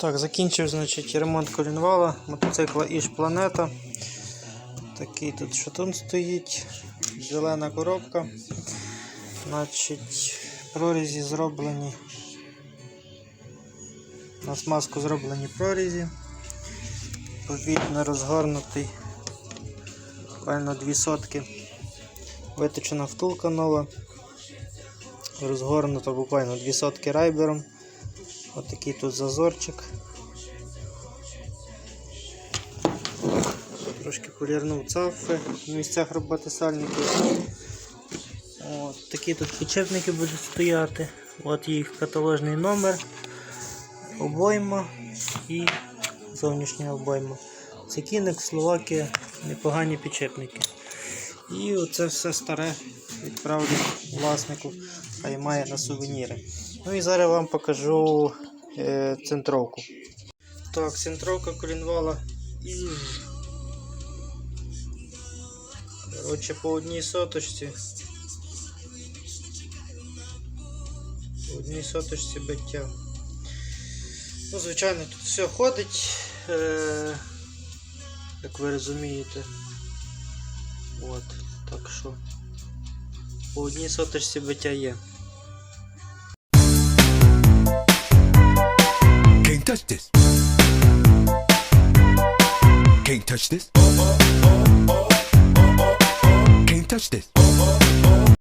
Так, закінчив, значить, ремонт колінвала мотоцикла Іж Планета. Такий тут шатун стоїть, зелена коробка. Значить, прорізі зроблені. На смазку зроблені прорізі. Повітно розгорнутий. Буквально дві сотки. Виточена втулка нова. Розгорнуто буквально дві сотки райбером. Отакий тут зазорчик. Трошки полірнув цафи в місцях роботи сальників. От, такі тут підшипники будуть стояти. От їх каталожний номер, обойма і зовнішня обойма. Це кінек, Словакія, непогані підшипники. І оце все старе відправлю власнику, хай має на сувеніри. Ну і зараз вам покажу е, центровку. Так, центровка колінвала. Коротше, по одній соточці. По одній соточці биття. Ну, звичайно, тут все ходить, е, як ви розумієте. От, так що по одній соточці биття є. Can't touch this. Can't touch this. Can't touch this.